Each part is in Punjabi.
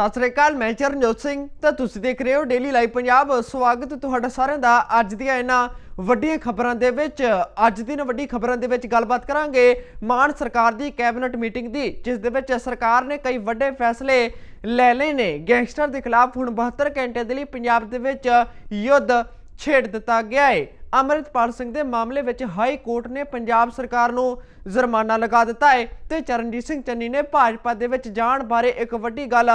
ਸਤਿ ਸ੍ਰੀ ਅਕਾਲ, ਮੈਂ ਚਰਨਜੋਤ ਸਿੰਘ ਤਾਂ ਤੁਸੀਂ ਦੇਖ ਰਹੇ ਹੋ ਡੇਲੀ ਲਾਈਵ ਪੰਜਾਬ। ਸਵਾਗਤ ਤੁਹਾਡਾ ਸਾਰਿਆਂ ਦਾ ਅੱਜ ਦੀਆਂ ਇਹਨਾਂ ਵੱਡੀਆਂ ਖਬਰਾਂ ਦੇ ਵਿੱਚ। ਅੱਜ ਦੀ ਦੀਆਂ ਵੱਡੀ ਖਬਰਾਂ ਦੇ ਵਿੱਚ ਗੱਲਬਾਤ ਕਰਾਂਗੇ ਮਾਨ ਸਰਕਾਰ ਦੀ ਕੈਬਨਿਟ ਮੀਟਿੰਗ ਦੀ, ਜਿਸ ਦੇ ਵਿੱਚ ਸਰਕਾਰ ਨੇ ਕਈ ਵੱਡੇ ਫੈਸਲੇ ਲੈ ਲਏ ਨੇ। ਗੈਂਗਸਟਰ ਦੇ ਖਿਲਾਫ ਹੁਣ 72 ਘੰਟੇ ਦੇ ਲਈ ਪੰਜਾਬ ਦੇ ਵਿੱਚ ਯੁੱਧ ਛੇੜ ਦਿੱਤਾ ਗਿਆ ਹੈ ਅਮਰਿਤਪਾਲ ਸਿੰਘ ਦੇ ਮਾਮਲੇ ਵਿੱਚ ਹਾਈ ਕੋਰਟ ਨੇ ਪੰਜਾਬ ਸਰਕਾਰ ਨੂੰ ਜੁਰਮਾਨਾ ਲਗਾ ਦਿੱਤਾ ਹੈ ਤੇ ਚਰਨਜੀਤ ਸਿੰਘ ਚੰਨੀ ਨੇ ਭਾਜਪਾ ਦੇ ਵਿੱਚ ਜਾਣ ਬਾਰੇ ਇੱਕ ਵੱਡੀ ਗੱਲ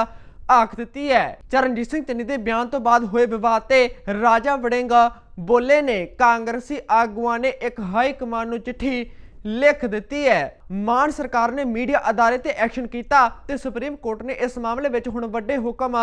ਆਖ ਦਿੱਤੀ ਹੈ। ਚਰਨਜੀਤ ਸਿੰਘ ਚੰਨੀ ਦੇ ਬਿਆਨ ਤੋਂ ਬਾਅਦ ਹੋਏ ਵਿਵਾਦ ਤੇ ਰਾਜਾ ਵੜਿੰਗਾ ਬੋਲੇ ਨੇ। ਕਾਂਗਰਸੀ ਆਗੂਆਂ ਨੇ ਇੱਕ ਹਾਈ ਕਮਾਂਡ ਨੂੰ ਚਿੱਠੀ ਲਿਖ ਦਿੱਤੀ ਹੈ। ਮਾਨ ਸਰਕਾਰ ਨੇ ਮੀਡੀਆ ਅਦਾਰੇ ਤੇ ਐਕਸ਼ਨ ਕੀਤਾ ਤੇ ਸੁਪਰੀਮ ਕੋਰਟ ਨੇ ਇਸ ਮਾਮਲੇ ਵਿੱਚ ਹੁਣ ਵੱਡੇ ਹੁਕਮ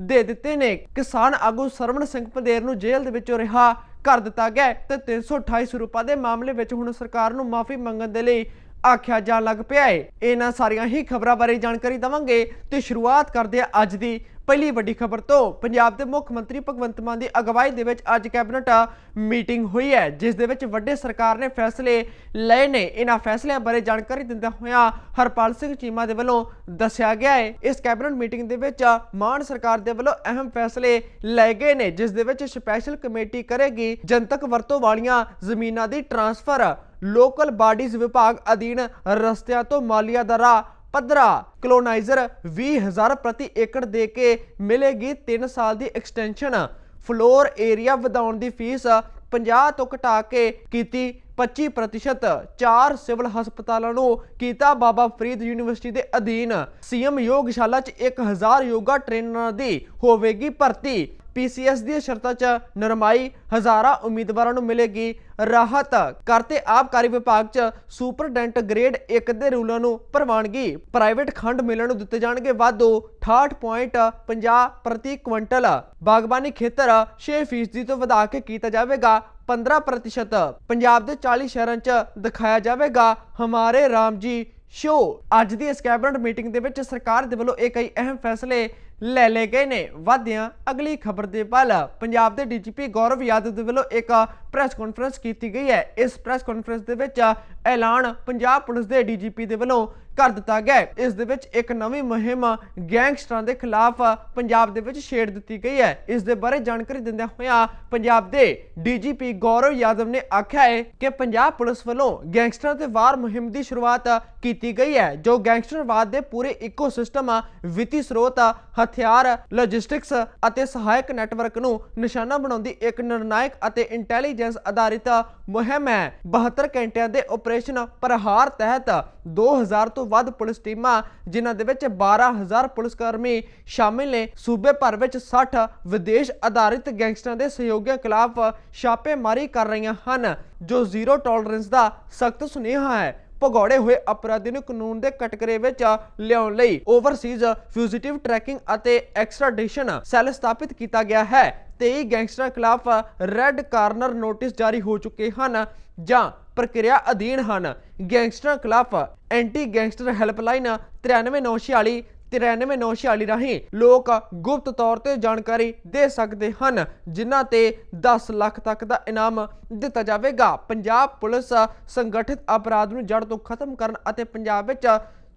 ਦੇ ਦਿੱਤੇ ਨੇ। ਕਿਸਾਨ ਆਗੂ ਸਰਵਣ ਸਿੰਘ ਪੰਦੇਰ ਨੂੰ ਜੇਲ੍ਹ ਦੇ ਵਿੱਚੋਂ ਰਿਹਾ ਕਰ ਦਿੱਤਾ ਗਿਆ ਹੈ ਤੇ 328 ਸਰੂਪਾ ਦੇ ਮਾਮਲੇ ਵਿੱਚ ਹੁਣ ਸਰਕਾਰ ਨੂੰ ਮਾਫੀ ਮੰਗਣ ਦੇ ਲਈ ਆਖਿਆ ਜਾਣ ਲੱਗ ਪਿਆ ਹੈ ਇਹਨਾਂ ਸਾਰੀਆਂ ਹੀ ਖਬਰਾਂ ਬਾਰੇ ਜਾਣਕਾਰੀ ਦਵਾਂਗੇ ਤੇ ਸ਼ੁਰੂਆਤ ਕਰਦੇ ਹਾਂ ਅੱਜ ਦੀ ਪਹਿਲੀ ਵੱਡੀ ਖਬਰ ਤੋਂ। ਪੰਜਾਬ ਦੇ ਮੁੱਖ ਮੰਤਰੀ ਭਗਵੰਤ ਮਾਨ ਦੀ ਅਗਵਾਈ ਦੇ ਵਿੱਚ ਅੱਜ ਕੈਬਨਿਟ ਮੀਟਿੰਗ ਹੋਈ ਹੈ, ਜਿਸ ਦੇ ਵਿੱਚ ਵੱਡੇ ਸਰਕਾਰ ਨੇ ਫੈਸਲੇ ਲਏ ਨੇ। ਇਹਨਾਂ ਫੈਸਲਿਆਂ ਬਾਰੇ ਜਾਣਕਾਰੀ ਦਿੰਦਿਆਂ ਹੋਇਆਂ ਹਰਪਾਲ ਸਿੰਘ ਚੀਮਾ ਦੇ ਵੱਲੋਂ ਦੱਸਿਆ ਗਿਆ ਹੈ ਇਸ ਕੈਬਨਿਟ ਮੀਟਿੰਗ ਦੇ ਵਿੱਚ ਮਾਨ ਸਰਕਾਰ ਦੇ ਵੱਲੋਂ ਅਹਿਮ ਫੈਸਲੇ ਲਏ ਗਏ ਨੇ, ਜਿਸ ਦੇ ਵਿੱਚ ਸਪੈਸ਼ਲ ਕਮੇਟੀ ਕਰੇਗੀ ਜਨਤਕ ਵਰਤੋਂ ਵਾਲੀਆਂ ਜ਼ਮੀਨਾਂ ਦੀ ਟ੍ਰਾਂਸਫਰ ਲੋਕਲ ਬਾਡੀਜ਼ ਵਿਭਾਗ ਅਧੀਨ ਰਸਤਿਆਂ ਤੋਂ ਮਾਲੀਆ ਦਾ ਰਾਹ। ਪੱਧਰਾ ਕਲੋਨਾਈਜ਼ਰ 20000 ਪ੍ਰਤੀ ਏਕੜ ਦੇ ਕੇ ਮਿਲੇਗੀ 3 ਸਾਲ ਦੀ ਐਕਸਟੈਂਸ਼ਨ। ਫਲੋਰ ਏਰੀਆ ਵਧਾਉਣ ਦੀ ਫੀਸ 50 ਤੋਂ ਘਟਾ ਕੇ ਕੀਤੀ 25% ਚਾਰ ਸਿਵਲ ਹਸਪਤਾਲਾਂ ਨੂੰ ਕੀਤਾ ਬਾਬਾ ਫਰੀਦ ਯੂਨੀਵਰਸਿਟੀ ਦੇ ਅਧੀਨ। ਸੀਐਮ ਯੋਗਸ਼ਾਲਾ 'ਚ 1000 ਯੋਗਾ ਟ੍ਰੇਨਰਾਂ ਦੀ ਹੋਵੇਗੀ ਭਰਤੀ। ਪੀਸੀਐਸ ਦੀਆਂ ਸ਼ਰਤਾਂ 'ਚ ਨਰਮਾਈ ਹਜ਼ਾਰਾਂ ਉਮੀਦਵਾਰਾਂ ਨੂੰ ਮਿਲੇਗੀ ਰਾਹਤ। ਕਰਤੇ ਆਬਕਾਰੀ ਵਿਭਾਗ 'ਚ ਸੁਪਰਡੈਂਟ ਗ੍ਰੇਡ 1 ਦੇ ਰੂਲਾਂ ਨੂੰ ਪ੍ਰਵਾਨਗੀ ਪ੍ਰਾਈਵੇਟ ਖੰਡ ਮਿਲਣ ਨੂੰ ਦਿੱਤੇ ਜਾਣਗੇ ਵਾਧੂ 68.50 ਪ੍ਰਤੀ ਕੁਇੰਟਲ। ਬਾਗਬਾਨੀ ਖੇਤਰ 6% ਤੋਂ ਵਧਾ ਕੇ ਕੀਤਾ ਜਾਵੇਗਾ 15% ਪੰਜਾਬ ਦੇ 40 ਸ਼ਹਿਰਾਂ 'ਚ ਦਿਖਾਇਆ ਜਾਵੇਗਾ ਹਮਾਰੇ ਰਾਮ ਜੀ ਸ਼ੋ ਅੱਜ ਦੀ ਇਸ ਕੈਬਨਿਟ ਮੀਟਿੰਗ ਦੇ ਵਿੱਚ ਸਰਕਾਰ ਦੇ ਵੱਲੋਂ ਇਹ ਕਈ ਅਹਿਮ ਫੈਸਲੇ ਲੈ ਲਏ ਗਏ ਨੇ। ਵਾਧਿਆਂ, ਅਗਲੀ ਖਬਰ ਦੇ ਪਲ ਪੰਜਾਬ ਦੇ ਡੀਜੀਪੀ ਗੌਰਵ ਯਾਦਵ ਦੇ ਵੱਲੋਂ ਇੱਕ ਪ੍ਰੈਸ ਕਾਨਫਰੰਸ ਕੀਤੀ ਗਈ ਹੈ। ਇਸ ਪ੍ਰੈਸ ਕਾਨਫਰੰਸ ਦੇ ਵਿੱਚ ਐਲਾਨ ਪੰਜਾਬ ਪੁਲਿਸ ਦੇ ਡੀਜੀਪੀ ਦੇ ਵੱਲੋਂ ਕਰ ਦਿੱਤਾ ਗਿਆ ਹੈ। ਇਸ ਦੇ ਵਿੱਚ ਇੱਕ ਨਵੀਂ ਮੁਹਿੰਮ ਗੈਂਗਸਟਰਾਂ ਦੇ ਖਿਲਾਫ ਪੰਜਾਬ ਦੇ ਵਿੱਚ ਛੇੜ ਦਿੱਤੀ ਗਈ ਹੈ ਇਸ ਦੇ ਬਾਰੇ ਜਾਣਕਾਰੀ ਦਿੰਦਿਆਂ ਹੋਇਆਂ ਪੰਜਾਬ ਦੇ ਡੀਜੀਪੀ ਗੌਰਵ ਯਾਦਵ ਨੇ ਆਖਿਆ ਹੈ ਕਿ ਪੰਜਾਬ ਪੁਲਿਸ ਵੱਲੋਂ ਗੈਂਗਸਟਰਾਂ ਤੇ ਵਾਰ ਮੁਹਿੰਮ ਦੀ ਸ਼ੁਰੂਆਤ ਕੀਤੀ ਗਈ ਹੈ, ਜੋ ਗੈਂਗਸਟਰਵਾਦ ਦੇ ਪੂਰੇ ਇਕੋਸਿਸਟਮ, ਵਿੱਤੀ ਸਰੋਤ, ਹਥਿਆਰ ਲੌਜਿਸਟਿਕਸ ਅਤੇ ਸਹਾਇਕ ਨੈਟਵਰਕ ਨੂੰ ਨਿਸ਼ਾਨਾ ਬਣਾਉਂਦੀ ਇੱਕ ਨਿਰਣਾਇਕ ਅਤੇ ਇੰਟੈਲੀਜੈਂਸ ਆਧਾਰਿਤ ਮੁਹਿੰਮ ਹੈ 72 ਘੰਟਿਆਂ ਦੇ ਆਪਰੇਸ਼ਨ ਪ੍ਰਹਾਰ ਤਹਿਤ 2000 ਤੋਂ ਵੱਧ ਪੁਲਿਸ ਟੀਮਾਂ, ਜਿਨ੍ਹਾਂ ਦੇ ਵਿੱਚ 12000 ਪੁਲਿਸ ਕਰਮੀ ਸ਼ਾਮਿਲ ਨੇ। ਸੂਬੇ ਭਰ ਵਿੱਚ 60 ਵਿਦੇਸ਼ ਆਧਾਰਿਤ ਗੈਂਗਸਟਰਾਂ ਦੇ ਸਹਿਯੋਗੀਆਂ ਖਿਲਾਫ ਛਾਪੇਮਾਰੀ ਕਰ ਰਹੀਆਂ ਹਨ, ਜੋ ਜ਼ੀਰੋ ਟੋਲਰੈਂਸ ਦਾ ਸਖਤ ਸੁਨੇਹਾ ਹੈ। ਭਗੌੜੇ ਹੋਏ ਅਪਰਾਧੀ ਨੂੰ ਕਾਨੂੰਨ ਦੇ ਕਟਕਰੇ ਵਿੱਚ ਲਿਆਉਣ ਲਈ ਓਵਰਸੀਜ਼ ਫਿਊਜ਼ਿਟਿਵ ਟਰੈਕਿੰਗ ਅਤੇ ਐਕਸਟ੍ਰਾਡੀਸ਼ਨ ਸੈੱਲ ਸਥਾਪਿਤ ਕੀਤਾ ਗਿਆ ਹੈ। 23 ਗੈਂਗਸਟਰਾਂ ਖਿਲਾਫ ਰੈੱਡ ਕਾਰਨਰ ਨੋਟਿਸ ਜਾਰੀ ਹੋ ਚੁੱਕੇ ਹਨ ਜਾਂ ਪ੍ਰਕਿਰਿਆ ਅਧੀਨ ਹਨ। ਗੈਂਗਸਟਰਾਂ ਖਿਲਾਫ ਐਂਟੀ ਗੈਂਗਸਟਰ ਹੈਲਪਲਾਈਨ 93946 93946 ਰਾਹੀਂ ਲੋਕ ਗੁਪਤ ਤੌਰ ਤੇ ਜਾਣਕਾਰੀ ਦੇ ਸਕਦੇ ਹਨ, ਜਿਨ੍ਹਾਂ ਤੇ 10 ਲੱਖ ਤੱਕ ਦਾ ਇਨਾਮ ਦਿੱਤਾ ਜਾਵੇਗਾ। ਪੰਜਾਬ ਪੁਲਿਸ ਸੰਗਠਿਤ ਅਪਰਾਧ ਨੂੰ ਜੜ ਤੋਂ ਖਤਮ ਕਰਨ ਅਤੇ ਪੰਜਾਬ ਵਿੱਚ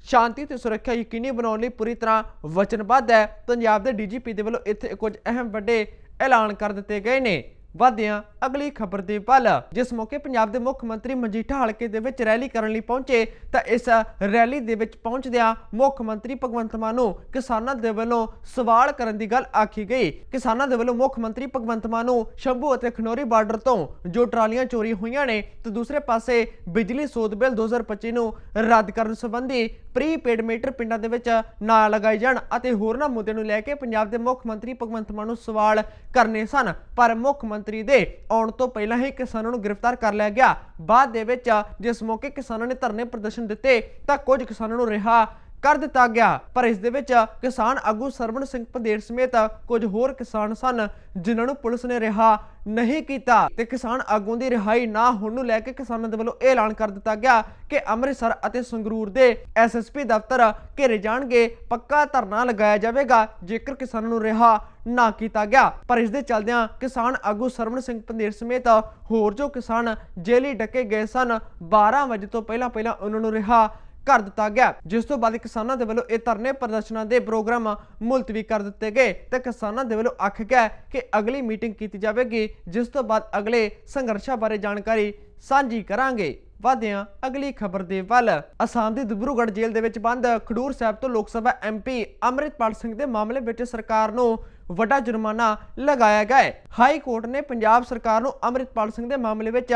ਸ਼ਾਂਤੀ ਤੇ ਸੁਰੱਖਿਆ ਯਕੀਨੀ ਬਣਾਉਣ ਲਈ ਪੂਰੀ ਤਰ੍ਹਾਂ ਵਚਨਬੱਧ ਹੈ। ਪੰਜਾਬ ਦੇ ਡੀਜੀਪੀ ਦੇ ਵੱਲੋਂ ਇੱਥੇ ਕੁਝ ਅਹਿਮ ਵੱਡੇ ਐਲਾਨ ਕਰ ਦਿੱਤੇ ਗਏ ਨੇ। ਵਾਧਿਆਂ ਅਗਲੀ ਖਬਰ ਦੇ ਵੱਲ। ਜਿਸ ਮੌਕੇ ਪੰਜਾਬ ਦੇ ਮੁੱਖ ਮੰਤਰੀ ਮਜੀਠਾ ਹਲਕੇ ਦੇ ਵਿੱਚ ਰੈਲੀ ਕਰਨ ਲਈ ਪਹੁੰਚੇ, ਤਾਂ ਇਸ ਰੈਲੀ ਦੇ ਵਿੱਚ ਪਹੁੰਚਦਿਆਂ ਮੁੱਖ ਮੰਤਰੀ ਭਗਵੰਤ ਮਾਨ ਨੂੰ ਕਿਸਾਨਾਂ ਦੇ ਵੱਲੋਂ ਸਵਾਲ ਕਰਨ ਦੀ ਗੱਲ ਆਖੀ ਗਈ। ਕਿਸਾਨਾਂ ਦੇ ਵੱਲੋਂ ਮੁੱਖ ਮੰਤਰੀ ਭਗਵੰਤ ਮਾਨ ਨੂੰ ਸ਼ੰਭੂ ਅਤੇ ਖਨੌਰੀ ਬਾਰਡਰ ਤੋਂ ਜੋ ਟਰਾਲੀਆਂ ਚੋਰੀ ਹੋਈਆਂ ਨੇ, ਤੇ ਦੂਸਰੇ ਪਾਸੇ ਬਿਜਲੀ ਸੋਧ ਬਿੱਲ 2025 ਨੂੰ ਰੱਦ ਕਰਨ ਸੰਬੰਧੀ ਪ੍ਰੀਪੇਡ ਮੀਟਰ ਪਿੰਡਾਂ ਦੇ ਵਿੱਚ ਨਾ ਲਗਾਏ ਜਾਣ ਅਤੇ ਹੋਰਨਾਂ ਮੁੱਦਿਆਂ ਨੂੰ ਲੈ ਕੇ ਪੰਜਾਬ ਦੇ ਮੁੱਖ ਮੰਤਰੀ ਭਗਵੰਤ ਮਾਨ ਨੂੰ ਸਵਾਲ ਕਰਨੇ ਸਨ। ਪਰ ਮੁੱਖ ਮੰਤਰੀ ਦੇ ਆਉਣ ਤੋਂ ਪਹਿਲਾਂ ਹੀ ਕਿਸਾਨਾਂ ਨੂੰ ਗ੍ਰਿਫਤਾਰ ਕਰ ਲਿਆ ਗਿਆ। ਬਾਅਦ ਦੇ ਵਿੱਚ, ਜਿਸ ਮੌਕੇ ਕਿਸਾਨਾਂ ਨੇ ਧਰਨੇ ਪ੍ਰਦਰਸ਼ਨ ਦਿੱਤੇ, ਤਾਂ ਕੁਝ ਕਿਸਾਨਾਂ ਨੂੰ ਰਿਹਾ ਕਰ ਦਿੱਤਾ ਗਿਆ। ਪਰ ਇਸ ਦੇ ਵਿੱਚ ਕਿਸਾਨ ਆਗੂ ਸਰਵਣ ਸਿੰਘ ਪੰਦੇਰ ਸਮੇਤ ਕੁਝ ਹੋਰ ਕਿਸਾਨ ਸਨ, ਜਿਨ੍ਹਾਂ ਨੂੰ ਪੁਲਿਸ ਨੇ ਰਿਹਾ ਨਹੀਂ ਕੀਤਾ ਤੇ ਕਿਸਾਨ ਆਗੂ ਦੀ ਰਿਹਾਈ ਨਾ ਹੋਣ ਨੂੰ ਲੈ ਕੇ ਕਿਸਾਨਾਂ ਦੇ ਵੱਲੋਂ ਇਹ ਐਲਾਨ ਕਰ ਦਿੱਤਾ ਗਿਆ ਕਿ ਅੰਮ੍ਰਿਤਸਰ ਅਤੇ ਸੰਗਰੂਰ ਦੇ ਐਸਐਸਪੀ ਦਫ਼ਤਰ ਘੇਰੇ ਜਾਣਗੇ, ਪੱਕਾ ਧਰਨਾ ਲਗਾਇਆ ਜਾਵੇਗਾ, ਜੇਕਰ ਕਿਸਾਨਾਂ ਨੂੰ ਰਿਹਾ ਨਾ ਕੀਤਾ ਗਿਆ। ਪਰ ਇਸ ਦੇ ਚੱਲਦਿਆਂ ਕਿਸਾਨ ਆਗੂ ਸਰਵਣ ਸਿੰਘ ਪੰਦੇਰ ਸਮੇਤ ਹੋਰ ਜੋ ਕਿਸਾਨ ਜੇਲੀ ਡੱਕੇ ਗਏ ਸਨ 12 ਵਜੇ ਤੋਂ ਪਹਿਲਾਂ ਪਹਿਲਾਂ ਉਹਨਾਂ ਨੂੰ ਰਿਹਾ ਕਰ ਦਿੱਤਾ ਗਿਆ। ਜਿਸ ਤੋਂ ਬਾਅਦ ਕਿਸਾਨਾਂ ਦੇ ਵੱਲੋਂ ਇਹ ਧਰਨੇ ਪ੍ਰਦਰਸ਼ਨਾਂ ਦੇ ਪ੍ਰੋਗਰਾਮ ਮੁਲਤਵੀ ਕਰ ਦਿੱਤੇ ਗਏ। ਤੇ ਕਿਸਾਨਾਂ ਦੇ ਵੱਲੋਂ ਆਖਿਆ ਗਿਆ ਕਿ ਅਗਲੀ ਮੀਟਿੰਗ ਕੀਤੀ ਜਾਵੇਗੀ, ਜਿਸ ਤੋਂ ਬਾਅਦ ਅਗਲੇ ਸੰਘਰਸ਼ਾਂ ਬਾਰੇ ਜਾਣਕਾਰੀ ਸਾਂਝੀ ਕਰਾਂਗੇ। ਵਧਿਆਂ ਅਗਲੀ ਖਬਰ ਦੇ ਵੱਲ। ਅਸਾਮ ਦੀ ਦਿਬਰੂਗੜ੍ਹ ਜੇਲ੍ਹ ਦੇ ਵਿੱਚ ਬੰਦ ਖਡੂਰ ਸਾਹਿਬ ਤੋਂ ਲੋਕ ਸਭਾ ਐਮਪੀ ਅੰਮ੍ਰਿਤਪਾਲ ਸਿੰਘ ਦੇ ਮਾਮਲੇ ਵਿੱਚ ਸਰਕਾਰ ਨੂੰ ਵੱਡਾ ਜੁਰਮਾਨਾ ਲਗਾਇਆ ਗਿਆ ਹੈ। ਹਾਈ ਕੋਰਟ ਨੇ ਪੰਜਾਬ ਸਰਕਾਰ ਨੂੰ ਅੰਮ੍ਰਿਤਪਾਲ ਸਿੰਘ ਦੇ ਮਾਮਲੇ ਵਿੱਚ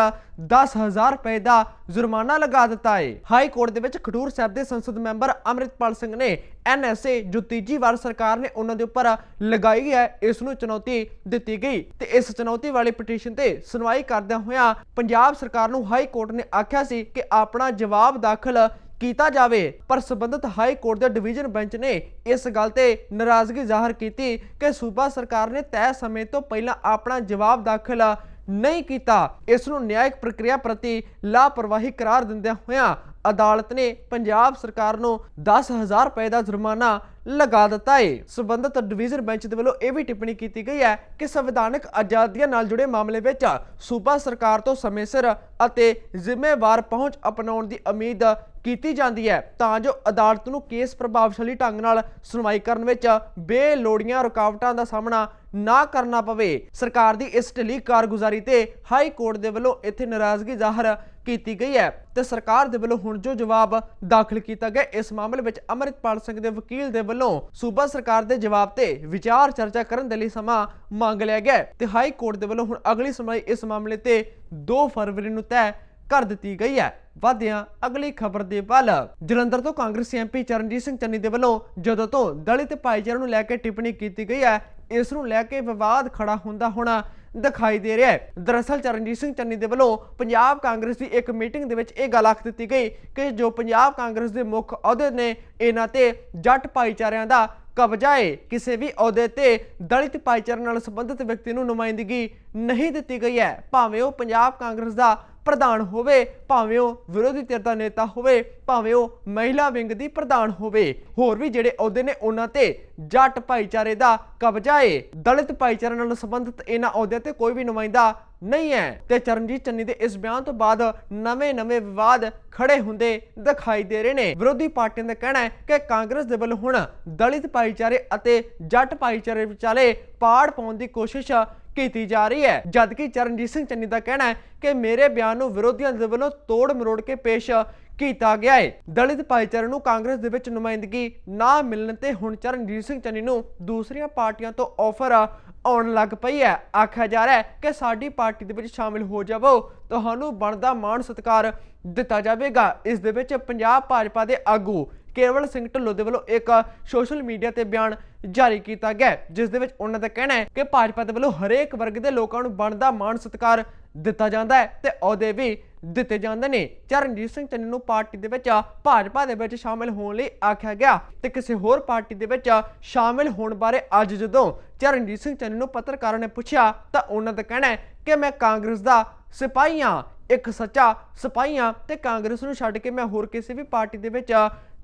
10000 ਰੁਪਏ ਦਾ ਜੁਰਮਾਨਾ ਲਗਾ ਦਿੱਤਾ ਹੈ। ਹਾਈ ਕੋਰਟ ਦੇ ਵਿੱਚ ਖਡੂਰ ਸਾਹਿਬ ਦੇ ਸੰਸਦ ਮੈਂਬਰ ਅੰਮ੍ਰਿਤਪਾਲ ਸਿੰਘ ਨੇ ਐਨਐਸਏ ਜੋ ਤੀਜੀ ਵਾਰ ਸਰਕਾਰ ਨੇ ਉਹਨਾਂ ਦੇ ਉੱਪਰ ਲਗਾਈ ਹੈ। ਇਸ ਨੂੰ ਚੁਣੌਤੀ ਦਿੱਤੀ ਗਈ ਤੇ ਇਸ ਚੁਣੌਤੀ ਵਾਲੀ ਪਟੀਸ਼ਨ ਤੇ ਸੁਣਵਾਈ ਕਰਦਿਆਂ ਹੋਇਆਂ ਪੰਜਾਬ ਸਰਕਾਰ ਨੂੰ ਹਾਈ ਕੋਰਟ ਨੇ ਆਖਿਆ ਸੀ ਕਿ ਆਪਣਾ ਜਵਾਬ ਦਾਖਲ ਕੀਤਾ ਜਾਵੇ। ਪਰ ਸਬੰਧਤ ਹਾਈ ਕੋਰਟ ਦੇ ਡਿਵੀਜ਼ਨ ਬੈਂਚ ਨੇ ਇਸ ਗੱਲ ਤੇ ਨਾਰਾਜ਼ਗੀ ਜ਼ਾਹਰ ਕੀਤੀ ਕਿ ਸੂਬਾ ਸਰਕਾਰ ਨੇ ਤੈਅ ਸਮੇਂ ਤੋਂ ਪਹਿਲਾਂ ਆਪਣਾ ਜਵਾਬ ਦਾਖਲ ਨਹੀਂ ਕੀਤਾ। ਇਸ ਨੂੰ ਨਿਆਇਕ ਪ੍ਰਕਿਰਿਆ ਪ੍ਰਤੀ ਲਾਪਰਵਾਹੀ ਕਰਾਰ ਦਿੰਦਿਆਂ ਹੋਇਆਂ ਅਦਾਲਤ ਨੇ ਪੰਜਾਬ ਸਰਕਾਰ ਨੂੰ 10000 ਰੁਪਏ ਦਾ ਜੁਰਮਾਨਾ ਲਗਾ ਦਿੱਤਾ ਹੈ ਸਬੰਧਤ ਡਿਵੀਜ਼ਨ ਬੈਂਚ ਦੇ ਵੱਲੋਂ ਇਹ ਵੀ ਟਿੱਪਣੀ ਕੀਤੀ ਗਈ ਹੈ ਕਿ ਸੰਵਿਧਾਨਕ ਆਜ਼ਾਦੀਆਂ ਨਾਲ ਜੁੜੇ ਮਾਮਲੇ ਵਿੱਚ ਸੂਬਾ ਸਰਕਾਰ ਤੋਂ ਸਮੇਂ ਸਿਰ ਅਤੇ ਜ਼ਿੰਮੇਵਾਰ ਪਹੁੰਚ ਅਪਣਾਉਣ ਦੀ ਉਮੀਦ ਕੀਤੀ ਜਾਂਦੀ ਹੈ, ਤਾਂ ਜੋ ਅਦਾਲਤ ਨੂੰ ਕੇਸ ਪ੍ਰਭਾਵਸ਼ਾਲੀ ਢੰਗ ਨਾਲ ਸੁਣਵਾਈ ਕਰਨ ਵਿੱਚ ਬੇਲੋੜੀਆਂ ਰੁਕਾਵਟਾਂ ਦਾ ਸਾਹਮਣਾ ਨਾ ਕਰਨਾ ਪਵੇ। ਸਰਕਾਰ ਦੀ ਇਸ ਢਿੱਲੀ ਕਾਰਗੁਜ਼ਾਰੀ ਤੇ ਹਾਈ ਕੋਰਟ ਦੇ ਵੱਲੋਂ ਇੱਥੇ ਨਾਰਾਜ਼ਗੀ ਜ਼ਾਹਰ ਕੀਤੀ ਗਈ ਹੈ ਤੇ ਸਰਕਾਰ ਦੇ ਵੱਲੋਂ ਹੁਣ ਜੋ ਜਵਾਬ ਦਾਖਲ ਕੀਤਾ ਗਿਆ, ਇਸ ਮਾਮਲੇ ਵਿੱਚ ਅੰਮ੍ਰਿਤਪਾਲ ਸਿੰਘ ਦੇ ਵਕੀਲ ਦੇ ਵੱਲੋਂ ਸੂਬਾ ਸਰਕਾਰ ਦੇ ਜਵਾਬ ਤੇ ਵਿਚਾਰ ਚਰਚਾ ਕਰਨ ਦੇ ਲਈ ਸਮਾਂ ਮੰਗ ਲਿਆ ਗਿਆ ਹੈ ਤੇ ਹਾਈ ਕੋਰਟ ਦੇ ਵੱਲੋਂ ਹੁਣ ਅਗਲੀ ਸੁਣਵਾਈ ਇਸ ਮਾਮਲੇ ਤੇ 2 ਫਰਵਰੀ ਨੂੰ ਤੈਅ ਕਰ ਦਿੱਤੀ ਗਈ ਹੈ। ਵਧਿਆਂ, ਅਗਲੀ ਖਬਰ ਦੇ ਵੱਲ। ਜਲੰਧਰ ਤੋਂ ਕਾਂਗਰਸੀ ਐਮਪੀ ਚਰਨਜੀਤ ਸਿੰਘ ਚੰਨੀ ਦੇ ਵੱਲੋਂ ਜਦੋਂ ਤੋਂ ਦਲਿਤ ਭਾਈਚਾਰੇ ਨੂੰ ਲੈ ਕੇ ਟਿੱਪਣੀ ਕੀਤੀ ਗਈ ਹੈ, ਇਸ ਨੂੰ ਲੈ ਕੇ ਵਿਵਾਦ ਖੜਾ ਹੁੰਦਾ ਹੋਣਾ ਦਿਖਾਈ ਦੇ ਰਿਹਾ ਹੈ। ਦਰਅਸਲ ਚਰਨਜੀਤ ਸਿੰਘ ਚੰਨੀ ਦੇ ਵੱਲੋਂ ਪੰਜਾਬ ਕਾਂਗਰਸ ਦੀ ਇੱਕ ਮੀਟਿੰਗ ਦੇ ਵਿੱਚ ਇਹ ਗੱਲ ਆਖ ਦਿੱਤੀ ਗਈ ਕਿ ਜੋ ਪੰਜਾਬ ਕਾਂਗਰਸ ਦੇ ਮੁੱਖ ਅਹੁਦੇ ਨੇ, ਇਹਨਾਂ ਤੇ ਜੱਟ ਭਾਈਚਾਰਿਆਂ ਦਾ ਕਬਜ਼ਾ ਹੈ। ਕਿਸੇ ਵੀ ਅਹੁਦੇ ਤੇ ਦਲਿਤ ਭਾਈਚਾਰੇ ਨਾਲ ਸੰਬੰਧਿਤ ਵਿਅਕਤੀ ਨੂੰ ਨੁਮਾਇੰਦਗੀ ਨਹੀਂ ਦਿੱਤੀ ਗਈ ਹੈ। ਭਾਵੇਂ ਉਹ ਪੰਜਾਬ ਕਾਂਗਰਸ ਦਾ ਪ੍ਰਧਾਨ ਹੋਵੇ, ਭਾਵੇਂ ਉਹ ਵਿਰੋਧੀ ਧਿਰ ਦਾ ਨੇਤਾ ਹੋਵੇ, ਭਾਵੇਂ ਉਹ ਮਹਿਲਾ ਵਿੰਗ ਦੀ ਪ੍ਰਧਾਨ ਹੋਵੇ, ਹੋਰ ਵੀ ਜਿਹੜੇ ਅਹੁਦੇ ਨੇ ਉਹਨਾਂ ਤੇ ਜੱਟ ਭਾਈਚਾਰੇ ਦਾ ਕਬਜ਼ਾ ਹੈ ਦਲਿਤ ਭਾਈਚਾਰੇ ਨਾਲ ਸੰਬੰਧਿਤ ਇਹਨਾਂ ਅਹੁਦਿਆਂ ਤੇ ਕੋਈ ਵੀ ਨੁਮਾਇੰਦਾ ਨਹੀਂ ਹੈ। ਤੇ ਚਰਨਜੀਤ ਚੰਨੀ ਦੇ ਇਸ ਬਿਆਨ ਤੋਂ ਬਾਅਦ ਨਵੇਂ-ਨਵੇਂ ਵਿਵਾਦ ਖੜੇ ਹੁੰਦੇ ਦਿਖਾਈ ਦੇ ਰਹੇ ਨੇ। ਵਿਰੋਧੀ ਪਾਰਟੀਆਂ ਦਾ ਕਹਿਣਾ ਹੈ ਕਿ ਕਾਂਗਰਸ ਦੇ ਵੱਲੋਂ ਹੁਣ ਦਲਿਤ ਭਾਈਚਾਰੇ ਅਤੇ ਜੱਟ ਭਾਈਚਾਰੇ ਵਿਚਾਲੇ ਪਾੜ ਪਾਉਣ ਦੀ ਕੋਸ਼ਿਸ਼ ਕੀਤੀ ਜਾ ਰਹੀ ਹੈ। ਜਦਕਿ ਚਰਨਜੀਤ ਸਿੰਘ ਚੰਨੀ ਦਾ ਕਹਿਣਾ ਹੈ ਕਿ ਮੇਰੇ ਬਿਆਨ ਨੂੰ ਵਿਰੋਧੀਆਂ ਦੇ ਵੱਲੋਂ ਤੋੜ ਮਰੋੜ ਕੇ ਪੇਸ਼ ਕੀਤਾ ਗਿਆ ਹੈ। ਦਲਿਤ ਭਾਈਚਾਰੇ ਨੂੰ ਕਾਂਗਰਸ ਦੇ ਵਿੱਚ ਨੁਮਾਇੰਦਗੀ ਨਾ ਮਿਲਣ ਤੇ ਹੁਣ ਚਰਨਜੀਤ ਸਿੰਘ ਚੰਨੀ ਨੂੰ ਦੂਸਰੀਆਂ ਪਾਰਟੀਆਂ ਤੋਂ ਆਫਰ ਆਉਣ ਲੱਗ ਪਈ ਹੈ। ਆਖਿਆ ਜਾ ਰਿਹਾ ਹੈ ਕਿ ਸਾਡੀ ਪਾਰਟੀ ਦੇ ਵਿੱਚ ਸ਼ਾਮਿਲ ਹੋ ਜਾਵੋ। ਤੁਹਾਨੂੰ ਬਣਦਾ ਮਾਣ ਸਤਿਕਾਰ ਦਿੱਤਾ ਜਾਵੇਗਾ। ਇਸ ਦੇ ਵਿੱਚ ਪੰਜਾਬ ਭਾਜਪਾ ਦੇ ਆਗੂ ਕੇਵਲ ਸਿੰਘ ਢਿੱਲੋਂ ਦੇ ਵੱਲੋਂ ਇੱਕ ਸੋਸ਼ਲ ਮੀਡੀਆ ਤੇ ਬਿਆਨ ਜਾਰੀ ਕੀਤਾ ਗਿਆ ਜਿਸ ਦੇ ਵਿੱਚ ਉਹਨਾਂ ਦਾ ਕਹਿਣਾ ਹੈ ਕਿ ਭਾਜਪਾ ਦੇ ਵੱਲੋਂ ਹਰੇਕ ਵਰਗ ਦੇ ਲੋਕਾਂ ਨੂੰ ਬਣਦਾ ਮਾਣ ਸਤਿਕਾਰ ਦਿੱਤਾ ਜਾਂਦਾ ਹੈ ਤੇ ਅਹੁਦੇ ਵੀ ਦਿੱਤੇ ਜਾਂਦੇ ਨੇ। ਚਰਨਜੀਤ ਸਿੰਘ ਚੰਨੀ ਨੂੰ ਪਾਰਟੀ ਦੇ ਵਿੱਚ ਭਾਜਪਾ ਦੇ ਵਿੱਚ ਸ਼ਾਮਿਲ ਹੋਣ ਲਈ ਆਖਿਆ ਗਿਆ ਤੇ ਕਿਸੇ ਹੋਰ ਪਾਰਟੀ ਦੇ ਵਿੱਚ ਸ਼ਾਮਿਲ ਹੋਣ ਬਾਰੇ ਅੱਜ ਜਦੋਂ ਚਰਨਜੀਤ ਸਿੰਘ ਚੰਨੀ ਨੂੰ ਪੱਤਰਕਾਰਾਂ ਨੇ ਪੁੱਛਿਆ ਤਾਂ ਉਹਨਾਂ ਦਾ ਕਹਿਣਾ ਹੈ ਕਿ ਮੈਂ ਕਾਂਗਰਸ ਦਾ ਸਿਪਾਹੀ ਹਾਂ। ਇੱਕ ਸੱਚਾ ਸਿਪਾਹੀਆਂ ਤੇ ਕਾਂਗਰਸ ਨੂੰ ਛੱਡ ਕੇ ਮੈਂ ਹੋਰ ਕਿਸੇ ਵੀ ਪਾਰਟੀ ਦੇ ਵਿੱਚ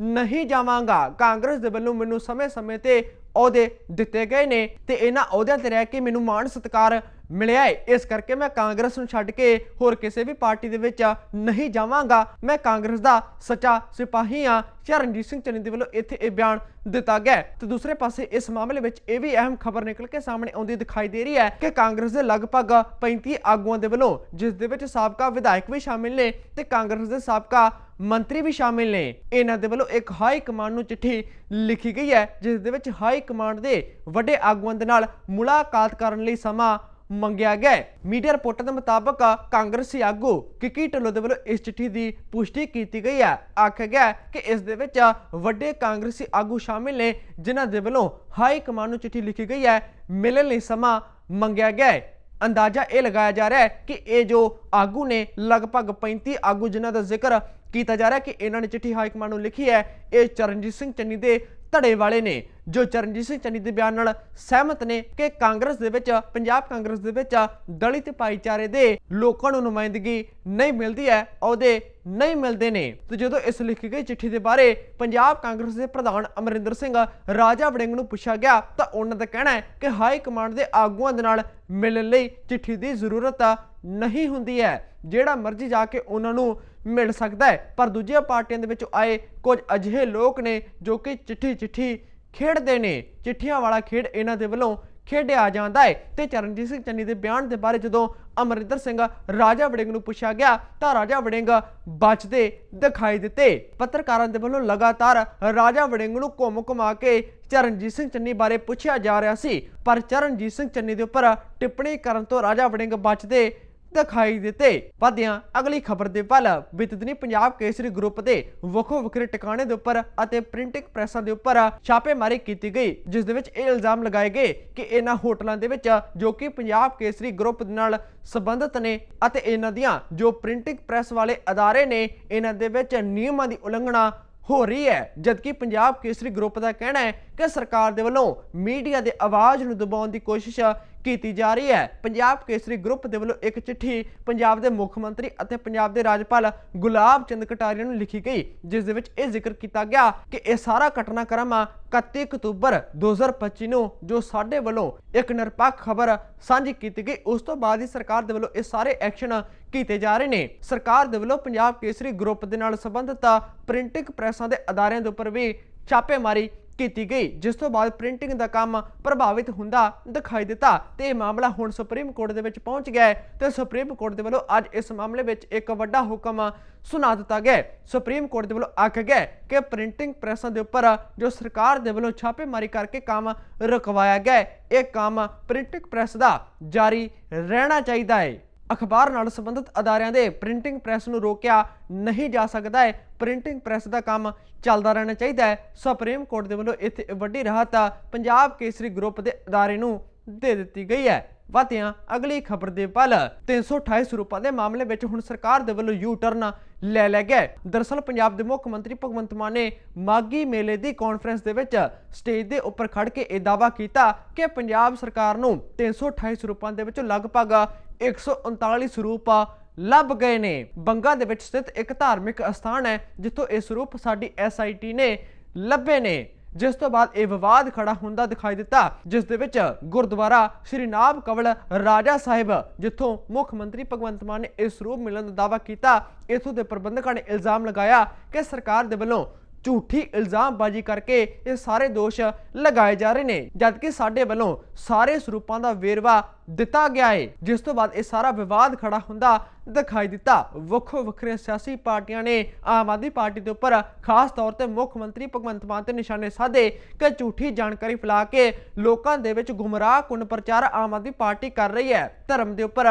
ਨਹੀਂ ਜਾਵਾਂਗਾ। ਕਾਂਗਰਸ ਦੇ ਵੱਲੋਂ ਮੈਨੂੰ ਸਮੇਂ-ਸਮੇਂ ਤੇ ਅਹੁਦੇ ਦਿੱਤੇ ਗਏ ਨੇ ਤੇ ਇਹਨਾਂ ਅਹੁਦਿਆਂ ਤੇ ਰਹਿ ਕੇ ਮੈਨੂੰ ਮਾਣ ਸਤਿਕਾਰ ਮਿਲਿਆ ਹੈ ਇਸ ਕਰਕੇ ਮੈਂ ਕਾਂਗਰਸ ਨੂੰ ਛੱਡ ਕੇ ਹੋਰ ਕਿਸੇ ਵੀ ਪਾਰਟੀ ਦੇ ਵਿੱਚ ਨਹੀਂ ਜਾਵਾਂਗਾ। ਮੈਂ ਕਾਂਗਰਸ ਦਾ ਸੱਚਾ ਸਿਪਾਹੀ ਹਾਂ। ਚਰਨਜੀਤ ਸਿੰਘ ਚੰਨੀ ਦੇ ਵੱਲੋਂ ਇੱਥੇ ਇਹ ਬਿਆਨ ਦਿੱਤਾ ਗਿਆ ਤੇ ਦੂਸਰੇ ਪਾਸੇ ਇਸ ਮਾਮਲੇ ਵਿੱਚ ਇਹ ਵੀ ਅਹਿਮ ਖਬਰ ਨਿਕਲ ਕੇ ਸਾਹਮਣੇ ਆਉਂਦੀ ਦਿਖਾਈ ਦੇ ਰਹੀ ਹੈ ਕਿ ਕਾਂਗਰਸ ਦੇ ਲਗਭਗ 35 ਆਗੂਆਂ ਦੇ ਵੱਲੋਂ, ਜਿਸ ਦੇ ਵਿੱਚ ਸਾਬਕਾ ਵਿਧਾਇਕ ਵੀ ਸ਼ਾਮਿਲ ਨੇ ਤੇ ਕਾਂਗਰਸ ਦੇ ਸਾਬਕਾ ਮੰਤਰੀ ਵੀ ਸ਼ਾਮਿਲ ਨੇ। ਇਹਨਾਂ ਦੇ ਵੱਲੋਂ ਇੱਕ ਹਾਈ ਕਮਾਂਡ ਨੂੰ ਚਿੱਠੀ ਲਿਖੀ ਗਈ ਹੈ, ਜਿਸ ਦੇ ਵਿੱਚ ਹਾਈ ਕਮਾਂਡ ਦੇ ਵੱਡੇ ਆਗੂਆਂ ਦੇ ਨਾਲ ਮੁਲਾਕਾਤ ਕਰਨ ਲਈ ਸਮਾਂ ਮੰਗਿਆ ਗਿਆ ਮੀਡੀਆ ਰਿਪੋਰਟਾਂ ਦੇ ਮੁਤਾਬਕ ਕਾਂਗਰਸੀ ਆਗੂ ਕਿਕੀ ਢਿੱਲੋਂ ਦੇ ਵੱਲੋਂ ਇਸ ਚਿੱਠੀ ਦੀ ਪੁਸ਼ਟੀ ਕੀਤੀ ਗਈ ਹੈ। ਆਖਿਆ ਗਿਆ ਕਿ ਇਸ ਦੇ ਵਿੱਚ ਵੱਡੇ ਕਾਂਗਰਸੀ ਆਗੂ ਸ਼ਾਮਿਲ ਨੇ, ਜਿਨ੍ਹਾਂ ਦੇ ਵੱਲੋਂ ਹਾਈ ਕਮਾਂਡ ਨੂੰ ਚਿੱਠੀ ਲਿਖੀ ਗਈ ਹੈ। ਮਿਲਣ ਲਈ ਸਮਾਂ ਮੰਗਿਆ ਗਿਆ ਹੈ। ਅੰਦਾਜ਼ਾ ਇਹ ਲਗਾਇਆ ਜਾ ਰਿਹਾ ਹੈ ਕਿ ਇਹ ਜੋ ਆਗੂ ਨੇ, ਲਗਭਗ 35 ਆਗੂ ਜਿਨ੍ਹਾਂ ਦਾ ਜ਼ਿਕਰ ਕੀਤਾ ਜਾ ਰਿਹਾ ਕਿ ਇਹਨਾਂ ਨੇ ਚਿੱਠੀ ਹਾਈ ਕਮਾਂਡ ਨੂੰ ਲਿਖੀ ਹੈ, ਇਹ ਚਰਨਜੀਤ ਸਿੰਘ ਚੰਨੀ ਦੇ ਧੜੇ ਵਾਲੇ ਨੇ, ਜੋ ਚਰਨਜੀਤ ਸਿੰਘ ਚੰਨੀ ਦੇ ਬਿਆਨ ਨਾਲ ਸਹਿਮਤ ਨੇ ਕਿ ਕਾਂਗਰਸ ਦੇ ਵਿੱਚ, ਪੰਜਾਬ ਕਾਂਗਰਸ ਦੇ ਵਿੱਚ ਦਲਿਤ ਭਾਈਚਾਰੇ ਦੇ ਲੋਕਾਂ ਨੂੰ ਨੁਮਾਇੰਦਗੀ ਨਹੀਂ ਮਿਲਦੀ ਹੈ, ਅਹੁਦੇ ਨਹੀਂ ਮਿਲਦੇ ਨੇ। ਤੇ ਜਦੋਂ ਇਸ ਲਿਖੀ ਗਈ ਚਿੱਠੀ ਦੇ ਬਾਰੇ ਪੰਜਾਬ ਕਾਂਗਰਸ ਦੇ ਪ੍ਰਧਾਨ ਅਮਰਿੰਦਰ ਸਿੰਘ ਰਾਜਾ ਵੜਿੰਗ ਨੂੰ ਪੁੱਛਿਆ ਗਿਆ, ਤਾਂ ਉਹਨਾਂ ਦਾ ਕਹਿਣਾ ਹੈ ਕਿ ਹਾਈ ਕਮਾਂਡ ਦੇ ਆਗੂਆਂ ਦੇ ਨਾਲ ਮਿਲਣ ਲਈ ਚਿੱਠੀ ਦੀ ਜ਼ਰੂਰਤ ਨਹੀਂ ਹੁੰਦੀ ਹੈ, ਜਿਹੜਾ ਮਰਜ਼ੀ ਜਾ ਕੇ ਉਹਨਾਂ ਨੂੰ ਮਿਲ ਸਕਦਾ ਹੈ। ਪਰ ਦੂਜੀਆਂ ਪਾਰਟੀਆਂ ਦੇ ਵਿੱਚ ਆਏ ਕੁਝ ਅਜਿਹੇ ਲੋਕ ਨੇ ਜੋ ਕਿ ਚਿੱਠੀ ਚਿੱਠੀ ਖੇਡਦੇ ਨੇ। ਚਿੱਠੀਆਂ ਵਾਲਾ ਖੇਡ ਇਹਨਾਂ ਦੇ ਵੱਲੋਂ ਖੇਡਿਆ ਜਾਂਦਾ ਹੈ। ਤੇ ਚਰਨਜੀਤ ਸਿੰਘ ਚੰਨੀ ਦੇ ਬਿਆਨ ਦੇ ਬਾਰੇ ਜਦੋਂ ਅਮਰਿੰਦਰ ਸਿੰਘ ਰਾਜਾ ਵੜਿੰਗ ਨੂੰ ਪੁੱਛਿਆ ਗਿਆ, ਤਾਂ ਰਾਜਾ ਵੜਿੰਗ ਬਚਦੇ ਦਿਖਾਈ ਦਿੱਤੇ। ਪੱਤਰਕਾਰਾਂ ਦੇ ਵੱਲੋਂ ਲਗਾਤਾਰ ਰਾਜਾ ਵੜਿੰਗ ਨੂੰ ਘੁੰਮ ਘੁਮਾ ਕੇ ਚਰਨਜੀਤ ਸਿੰਘ ਚੰਨੀ ਬਾਰੇ ਪੁੱਛਿਆ ਜਾ ਰਿਹਾ ਸੀ। ਪਰ ਚਰਨਜੀਤ ਸਿੰਘ ਚੰਨੀ ਦੇ ਉੱਪਰ ਟਿੱਪਣੀ ਕਰਨ ਤੋਂ ਰਾਜਾ ਵੜਿੰਗ ਬਚਦੇ ਦਿਖਾਈ ਦਿੱਤੇ। ਵਧਿਆਂ, ਅਗਲੀ ਖਬਰ ਦੇ ਵੱਲ ਬਿਤਦਨੀ ਪੰਜਾਬ ਕੇਸਰੀ ਗਰੁੱਪ ਦੇ ਵੱਖੋ ਵੱਖਰੇ ਟਿਕਾਣੇ ਦੇ ਉੱਪਰ ਅਤੇ ਪ੍ਰਿੰਟਿੰਗ ਪ੍ਰੈਸਾਂ ਦੇ ਉੱਪਰ ਛਾਪੇਮਾਰੀ ਕੀਤੀ ਗਈ, ਜਿਸ ਦੇ ਵਿੱਚ ਇਹ ਇਲਜ਼ਾਮ ਲਗਾਏ ਗਏ ਕਿ ਇਹਨਾਂ ਹੋਟਲਾਂ ਦੇ ਵਿੱਚ ਜੋ ਕਿ ਪੰਜਾਬ ਕੇਸਰੀ ਗਰੁੱਪ ਦੇ ਨਾਲ ਸੰਬੰਧਿਤ ਨੇ ਅਤੇ ਇਹਨਾਂ ਦੀਆਂ ਜੋ ਪ੍ਰਿੰਟਿੰਗ ਪ੍ਰੈਸ ਵਾਲੇ ਅਦਾਰੇ ਨੇ, ਇਹਨਾਂ ਦੇ ਵਿੱਚ ਨਿਯਮਾਂ ਦੀ ਉਲੰਘਣਾ ਹੋ ਰਹੀ ਹੈ। ਜਦਕਿ ਪੰਜਾਬ ਕੇਸਰੀ ਗਰੁੱਪ ਦਾ ਕਹਿਣਾ ਹੈ ਕਿ ਸਰਕਾਰ ਦੇ ਵੱਲੋਂ ਮੀਡੀਆ ਦੇ ਆਵਾਜ਼ ਨੂੰ ਦਬਾਉਣ ਦੀ ਕੋਸ਼ਿਸ਼ ਕੀਤੀ ਜਾ ਰਹੀ ਹੈ। ਪੰਜਾਬ ਕੇਸਰੀ ਗਰੁੱਪ ਦੇ ਵੱਲੋਂ ਇੱਕ ਚਿੱਠੀ ਪੰਜਾਬ ਦੇ ਮੁੱਖ ਮੰਤਰੀ ਅਤੇ ਪੰਜਾਬ ਦੇ ਰਾਜਪਾਲ ਗੁਲਾਬ ਚੰਦ ਕਟਾਰੀਆ ਨੂੰ ਲਿਖੀ ਗਈ, ਜਿਸ ਦੇ ਵਿੱਚ ਇਹ ਜ਼ਿਕਰ ਕੀਤਾ ਗਿਆ ਕਿ ਇਹ ਸਾਰਾ ਘਟਨਾਕ੍ਰਮ 31 ਅਕਤੂਬਰ 2025 ਨੂੰ ਜੋ ਸਾਡੇ ਵੱਲੋਂ ਇੱਕ ਨਿਰਪੱਖ ਖਬਰ ਸਾਂਝੀ ਕੀਤੀ ਗਈ, ਉਸ ਤੋਂ ਬਾਅਦ ਹੀ ਸਰਕਾਰ ਦੇ ਵੱਲੋਂ ਇਹ ਸਾਰੇ ਐਕਸ਼ਨ ਕੀਤੇ ਜਾ ਰਹੇ ਨੇ। ਸਰਕਾਰ ਦੇ ਵੱਲੋਂ ਪੰਜਾਬ ਕੇਸਰੀ ਗਰੁੱਪ ਦੇ ਨਾਲ ਸੰਬੰਧਿਤ ਪ੍ਰਿੰਟਿੰਗ ਪ੍ਰੈਸਾਂ ਦੇ ਅਦਾਰਿਆਂ ਦੇ ਉੱਪਰ ਵੀ ਛਾਪੇਮਾਰੀ ਕੀਤੀ ਗਈ, ਜਿਸ ਤੋਂ ਬਾਅਦ ਪ੍ਰਿੰਟਿੰਗ ਦਾ ਕੰਮ ਪ੍ਰਭਾਵਿਤ ਹੁੰਦਾ ਦਿਖਾਈ ਦਿੱਤਾ ਤੇ ਇਹ ਮਾਮਲਾ ਹੁਣ ਸੁਪਰੀਮ ਕੋਰਟ ਦੇ ਵਿੱਚ ਪਹੁੰਚ ਗਿਆ ਹੈ ਤੇ ਸੁਪਰੀਮ ਕੋਰਟ ਦੇ ਵੱਲੋਂ ਅੱਜ ਇਸ ਮਾਮਲੇ ਵਿੱਚ ਇੱਕ ਵੱਡਾ ਹੁਕਮ ਸੁਣਾ ਦਿੱਤਾ ਗਿਆ ਸੁਪਰੀਮ ਕੋਰਟ ਦੇ ਵੱਲੋਂ ਆਖਿਆ ਗਿਆ ਕਿ ਪ੍ਰਿੰਟਿੰਗ ਪ੍ਰੈਸਾਂ ਦੇ ਉੱਪਰ ਜੋ ਸਰਕਾਰ ਦੇ ਵੱਲੋਂ ਛਾਪੇਮਾਰੀ ਕਰਕੇ ਕੰਮ ਰੁਕਵਾਇਆ ਗਿਆ ਇਹ ਕੰਮ ਪ੍ਰਿੰਟਿੰਗ ਪ੍ਰੈਸ ਦਾ ਜਾਰੀ ਰਹਿਣਾ ਚਾਹੀਦਾ ਹੈ। ਅਖਬਾਰ ਨਾਲ ਸੰਬੰਧਿਤ ਅਦਾਰਿਆਂ ਦੇ ਪ੍ਰਿੰਟਿੰਗ ਪ੍ਰੈਸ ਨੂੰ ਰੋਕਿਆ ਨਹੀਂ ਜਾ ਸਕਦਾ ਹੈ। ਪ੍ਰਿੰਟਿੰਗ ਪ੍ਰੈਸ ਦਾ ਕੰਮ ਚੱਲਦਾ ਰਹਿਣਾ ਚਾਹੀਦਾ ਹੈ। ਸੁਪਰੀਮ ਕੋਰਟ ਦੇ ਵੱਲੋਂ ਇੱਥੇ ਵੱਡੀ ਰਾਹਤ ਪੰਜਾਬ ਕੇਸਰੀ ਗਰੁੱਪ ਦੇ ਅਦਾਰੇ ਨੂੰ ਦੇ ਦਿੱਤੀ ਗਈ ਹੈ। ਵਾਤਿਆਂ ਅਗਲੀ ਖਬਰ ਦੇ ਪਲ 328 ਸਰੂਪਾਂ ਦੇ ਮਾਮਲੇ ਵਿੱਚ ਹੁਣ ਸਰਕਾਰ ਦੇ ਵੱਲੋਂ ਯੂ ਟਰਨ ਲੈ ਲਿਆ ਗਿਆ ਹੈ। ਦਰਅਸਲ ਪੰਜਾਬ ਦੇ ਮੁੱਖ ਮੰਤਰੀ ਭਗਵੰਤ ਮਾਨ ਨੇ ਮਾਗੀ ਮੇਲੇ ਦੀ ਕਾਨਫਰੰਸ ਦੇ ਵਿੱਚ ਸਟੇਜ ਦੇ ਉੱਪਰ ਖੜ ਕੇ ਇਹ ਦਾਅਵਾ ਕੀਤਾ ਕਿ ਪੰਜਾਬ ਸਰਕਾਰ ਨੂੰ 328 ਸਰੂਪਾਂ ਦੇ ਵਿੱਚੋਂ ਲਗਭਗ 139 ਸਰੂਪ ਲੱਭ ਗਏ ਨੇ ਬੰਗਾ ਦੇ ਵਿੱਚ ਸਥਿਤ ਇੱਕ ਧਾਰਮਿਕ ਅਸਥਾਨ ਹੈ, ਜਿੱਥੋਂ ਇਹ ਸਰੂਪ ਸਾਡੀ ਐਸਆਈਟੀ ਨੇ ਲੱਭੇ ਨੇ ਜਿਸ ਤੋਂ ਬਾਅਦ ਇਹ ਵਿਵਾਦ ਖੜਾ ਹੁੰਦਾ ਦਿਖਾਈ ਦਿੱਤਾ, ਜਿਸ ਦੇ ਵਿੱਚ ਗੁਰਦੁਆਰਾ ਸ਼੍ਰੀ ਨਾਭ ਕਵਲ ਰਾਜਾ ਸਾਹਿਬ, ਜਿੱਥੋਂ ਮੁੱਖ ਮੰਤਰੀ ਭਗਵੰਤ ਮਾਨ ਨੇ ਇਸ ਸਰੂਪ ਮਿਲਣ ਦਾ ਦਾਅਵਾ ਕੀਤਾ, ਇਥੋਂ ਦੇ ਪ੍ਰਬੰਧਕਾਂ ਨੇ ਇਲਜ਼ਾਮ ਲਗਾਇਆ ਕਿ ਸਰਕਾਰ ਦੇ ਵੱਲੋਂ ਝੂਠੀ ਇਲਜ਼ਾਮਬਾਜ਼ੀ ਕਰਕੇ ਇਹ ਸਾਰੇ ਦੋਸ਼ ਲਗਾਏ ਜਾ ਰਹੇ ਨੇ। ਜਦਕਿ ਸਾਡੇ ਵੱਲੋਂ ਸਾਰੇ ਸਰੂਪਾਂ ਦਾ ਵੇਰਵਾ ਦਿੱਤਾ ਗਿਆ ਹੈ ਜਿਸ ਤੋਂ ਬਾਅਦ ਇਹ ਸਾਰਾ ਵਿਵਾਦ ਖੜਾ ਹੁੰਦਾ ਦਿਖਾਈ ਦਿੱਤਾ। ਵੱਖੋ ਵੱਖਰੇ ਸਿਆਸੀ ਪਾਰਟੀਆਂ ਨੇ ਆਮ ਆਦਮੀ ਪਾਰਟੀ ਦੇ ਉੱਪਰ ਖਾਸ ਤੌਰ ਤੇ ਮੁੱਖ ਮੰਤਰੀ ਭਗਵੰਤ ਮਾਨ ਤੇ ਨਿਸ਼ਾਨੇ ਸਾਧੇ ਕਿ ਝੂਠੀ ਜਾਣਕਾਰੀ ਫੈਲਾ ਕੇ ਲੋਕਾਂ ਦੇ ਵਿੱਚ ਗੁੰਮਰਾਹ ਕੁਨ ਪ੍ਰਚਾਰ ਆਮ ਆਦਮੀ ਪਾਰਟੀ ਕਰ ਰਹੀ ਹੈ, ਧਰਮ ਦੇ ਉੱਪਰ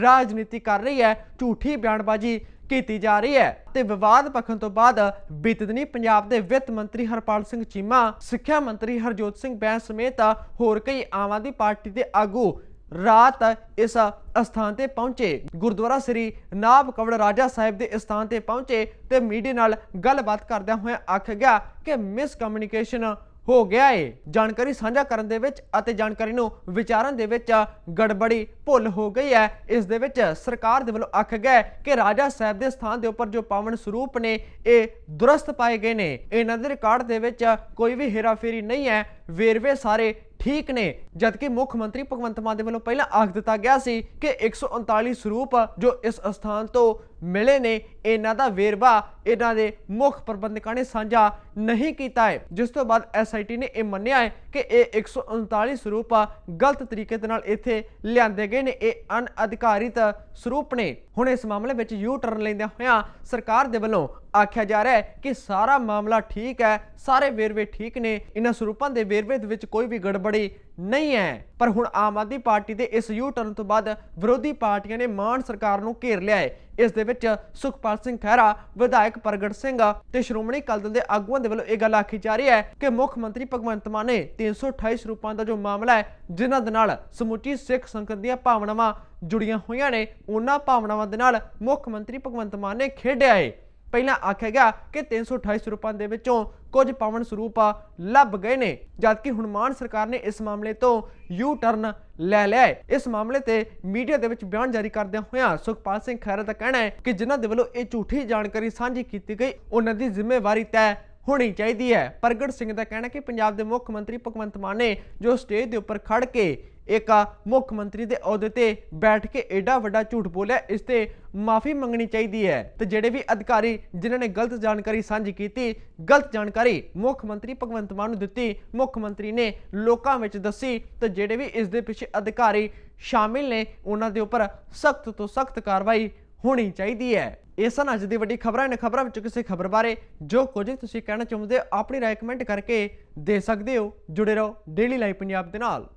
ਰਾਜਨੀਤੀ ਕਰ ਰਹੀ ਹੈ, ਝੂਠੀ ਬਿਆਨਬਾਜ਼ੀ ਕੀਤੀ ਜਾ ਰਹੀ ਹੈ ਤੇ ਵਿਵਾਦ ਪੱਖਣ ਤੋਂ ਬਾਅਦ ਬੀਤਦਨੀ ਪੰਜਾਬ ਦੇ ਵਿੱਤ ਮੰਤਰੀ ਹਰਪਾਲ ਸਿੰਘ ਚੀਮਾ, ਸਿੱਖਿਆ ਮੰਤਰੀ ਹਰਜੋਤ ਸਿੰਘ ਬੈਂਸ ਸਮੇਤ ਹੋਰ ਕਈ ਆਮ ਆਦਮੀ ਪਾਰਟੀ ਦੇ ਆਗੂ ਰਾਤ ਇਸ ਅਸਥਾਨ ਤੇ ਪਹੁੰਚੇ। ਗੁਰਦੁਆਰਾ ਸ੍ਰੀ ਨਾਭ ਕਵੜ ਰਾਜਾ ਸਾਹਿਬ ਦੇ ਸਥਾਨ ਤੇ ਪਹੁੰਚੇ ਤੇ ਮੀਡੀਆ ਨਾਲ ਗੱਲਬਾਤ ਕਰਦਿਆਂ ਹੋਇਆ ਆਖਿਆ ਗਿਆ ਕਿ ਮਿਸ ਕਮਿਊਨੀਕੇਸ਼ਨ ਹੋ ਗਿਆ ਏ। ਜਾਣਕਾਰੀ ਸਾਂਝਾ ਕਰਨ ਦੇ ਵਿੱਚ ਅਤੇ ਜਾਣਕਾਰੀ ਨੂੰ ਵਿਚਾਰਨ ਦੇ ਵਿੱਚ ਗੜਬੜੀ ਭੁੱਲ ਹੋ ਗਈ ਹੈ। ਇਸ ਦੇ ਵਿੱਚ ਸਰਕਾਰ ਦੇ ਵੱਲੋਂ ਆਖਿਆ ਗਿਆ ਕਿ ਰਾਜਾ ਸਾਹਿਬ ਦੇ ਸਥਾਨ ਦੇ ਉੱਪਰ ਜੋ ਪਾਵਨ ਸਰੂਪ ਨੇ, ਇਹ ਦੁਰਸਤ ਪਾਏ ਗਏ ਨੇ। ਇਹਨਾਂ ਦੇ ਰਿਕਾਰਡ ਦੇ ਵਿੱਚ ਕੋਈ ਵੀ ਹੇਰਾਫੇਰੀ ਨਹੀਂ ਹੈ। ਵੇਰਵੇ ਸਾਰੇ ਠੀਕ ਨੇ। ਜਦਕਿ ਮੁੱਖ ਮੰਤਰੀ ਭਗਵੰਤ ਮਾਨ ਦੇ ਵੱਲੋਂ ਪਹਿਲਾਂ ਆਖ ਦਿੱਤਾ ਗਿਆ ਸੀ ਕਿ 139 ਸਰੂਪ ਜੋ ਇਸ ਅਸਥਾਨ ਤੋਂ ਮਿਲੇ ਨੇ। ਇਹਨਾਂ ਦਾ ਵੇਰਵਾ ਇਹਨਾਂ ਦੇ ਮੁੱਖ ਪ੍ਰਬੰਧਕਾਂ ਨੇ ਸਾਂਝਾ ਨਹੀਂ ਕੀਤਾ ਹੈ। ਜਿਸ ਤੋਂ ਬਾਅਦ ਐਸਆਈਟੀ ਨੇ ਇਹ ਮੰਨਿਆ ਹੈ ਕਿ ਇਹ 139 ਸਰੂਪ ਗਲਤ ਤਰੀਕੇ ਦੇ ਨਾਲ ਇੱਥੇ ਲਿਆਂਦੇ ਗਏ ਨੇ। ਇਹ ਅਨਅਧਿਕਾਰਿਤ ਸਰੂਪ ਨੇ। ਹੁਣ ਇਸ ਮਾਮਲੇ ਵਿੱਚ ਯੂ ਟਰਨ ਲੈਂਦਿਆਂ ਹੋਇਆਂ ਸਰਕਾਰ ਦੇ ਵੱਲੋਂ ਆਖਿਆ ਜਾ ਰਿਹਾ ਹੈ ਕਿ ਸਾਰਾ ਮਾਮਲਾ ਠੀਕ ਹੈ, ਸਾਰੇ ਵੇਰਵੇ ਠੀਕ ਨੇ। ਇਹਨਾਂ ਸਰੂਪਾਂ ਦੇ ਵੇਰਵੇ ਦੇ ਵਿੱਚ ਕੋਈ ਵੀ ਗੜਬੜੀ ਨਹੀਂ ਹੈ। ਪਰ ਹੁਣ ਆਮ ਆਦਮੀ ਪਾਰਟੀ ਦੇ ਇਸ ਯੂ ਟਰਨ ਤੋਂ ਬਾਅਦ ਵਿਰੋਧੀ ਪਾਰਟੀਆਂ ਨੇ ਮਾਨ ਸਰਕਾਰ ਨੂੰ ਘੇਰ ਲਿਆ ਹੈ। ਇਸ ਦੇ ਵਿੱਚ ਸੁਖਪਾਲ ਸਿੰਘ ਖਹਿਰਾ, ਵਿਧਾਇਕ ਪ੍ਰਗਟ ਸਿੰਘ ਤੇ ਸ਼੍ਰੋਮਣੀ ਅਕਾਲੀ ਦਲ ਦੇ ਆਗੂਆਂ ਦੇ ਵੱਲੋਂ ਇਹ ਗੱਲ ਆਖੀ ਜਾ ਰਹੀ ਹੈ ਕਿ ਮੁੱਖ ਮੰਤਰੀ ਭਗਵੰਤ ਮਾਨ ਨੇ 328 ਸਰੂਪਾਂ ਦਾ ਜੋ ਮਾਮਲਾ ਹੈ, ਜਿਨ੍ਹਾਂ ਦੇ ਨਾਲ ਸਮੁੱਚੀ ਸਿੱਖ ਸੰਗਤ ਦੀਆਂ ਭਾਵਨਾਵਾਂ ਜੁੜੀਆਂ ਹੋਈਆਂ ਨੇ, ਉਹਨਾਂ ਭਾਵਨਾਵਾਂ ਦੇ ਨਾਲ ਮੁੱਖ ਮੰਤਰੀ ਭਗਵੰਤ ਮਾਨ ਨੇ ਖੇਡਿਆ ਹੈ। ਪਹਿਲਾਂ ਆਖਿਆ ਗਿਆ ਕਿ 328 ਸਰੂਪਾਂ ਦੇ ਵਿੱਚੋਂ ਕੁਝ ਪਾਵਨ ਸਰੂਪ ਲੱਭ ਗਏ ਨੇ, ਜਦਕਿ ਹੁਣ ਸਰਕਾਰ ਨੇ ਇਸ ਮਾਮਲੇ ਤੋਂ ਯੂ ਟਰਨ ਲੈ ਲਿਆ ਹੈ। ਇਸ ਮਾਮਲੇ ਤੇ ਮੀਡੀਆ ਦੇ ਵਿੱਚ ਬਿਆਨ ਜਾਰੀ ਕਰਦਿਆਂ ਹੋਇਆਂ ਸੁਖਪਾਲ ਸਿੰਘ ਖਹਿਰਾ ਦਾ ਕਹਿਣਾ ਹੈ ਕਿ ਜਿਨ੍ਹਾਂ ਦੇ ਵੱਲੋਂ ਇਹ ਝੂਠੀ ਜਾਣਕਾਰੀ ਸਾਂਝੀ ਕੀਤੀ ਗਈ, ਉਹਨਾਂ ਦੀ ਜ਼ਿੰਮੇਵਾਰੀ ਤੈਅ ਹੋਣੀ ਚਾਹੀਦੀ ਹੈ। ਪ੍ਰਗਟ ਸਿੰਘ ਦਾ ਕਹਿਣਾ ਕਿ ਪੰਜਾਬ ਦੇ ਮੁੱਖ ਮੰਤਰੀ ਭਗਵੰਤ ਮਾਨ ਨੇ ਜੋ ਸਟੇਜ ਦੇ ਉੱਪਰ ਖੜ ਕੇ ਇੱਕ ਮੁੱਖ ਮੰਤਰੀ ਦੇ ਅਹੁਦੇ ਤੇ ਬੈਠ ਕੇ ਐਡਾ ਵੱਡਾ ਝੂਠ ਬੋਲਿਆ, ਇਸ ਤੇ ਮਾਫੀ ਮੰਗਣੀ ਚਾਹੀਦੀ ਹੈ। ਤੇ ਜਿਹੜੇ ਵੀ ਅਧਿਕਾਰੀ ਜਿਨ੍ਹਾਂ ਨੇ ਗਲਤ ਜਾਣਕਾਰੀ ਸਾਂਝੀ ਕੀਤੀ, ਗਲਤ ਜਾਣਕਾਰੀ ਮੁੱਖ ਮੰਤਰੀ ਭਗਵੰਤ ਮਾਨ ਨੂੰ ਦਿੱਤੀ, ਮੁੱਖ ਮੰਤਰੀ ਨੇ ਲੋਕਾਂ ਵਿੱਚ ਦੱਸੀ, ਤੇ ਜਿਹੜੇ ਵੀ ਇਸ ਦੇ ਪਿੱਛੇ ਅਧਿਕਾਰੀ ਸ਼ਾਮਿਲ ਨੇ, ਉਹਨਾਂ ਦੇ ਉੱਪਰ ਸਖਤ ਤੋਂ ਸਖਤ ਕਾਰਵਾਈ ਹੋਣੀ ਚਾਹੀਦੀ ਹੈ। ਇਹ ਸਨ ਅੱਜ ਦੀ ਵੱਡੀ ਖਬਰਾਂ ਨੇ ਖਬਰਾਂ ਵਿੱਚ ਕਿਸੇ ਖਬਰ ਬਾਰੇ ਜੋ ਕੁਝ ਤੁਸੀਂ ਕਹਿਣਾ ਚਾਹੁੰਦੇ ਹੋ, ਆਪਣੀ ਰਾਏ ਕਮੈਂਟ ਕਰਕੇ ਦੇ ਸਕਦੇ ਹੋ। ਜੁੜੇ ਰਹੋ ਡੇਲੀ ਲਾਈਵ ਪੰਜਾਬ ਦੇ ਨਾਲ।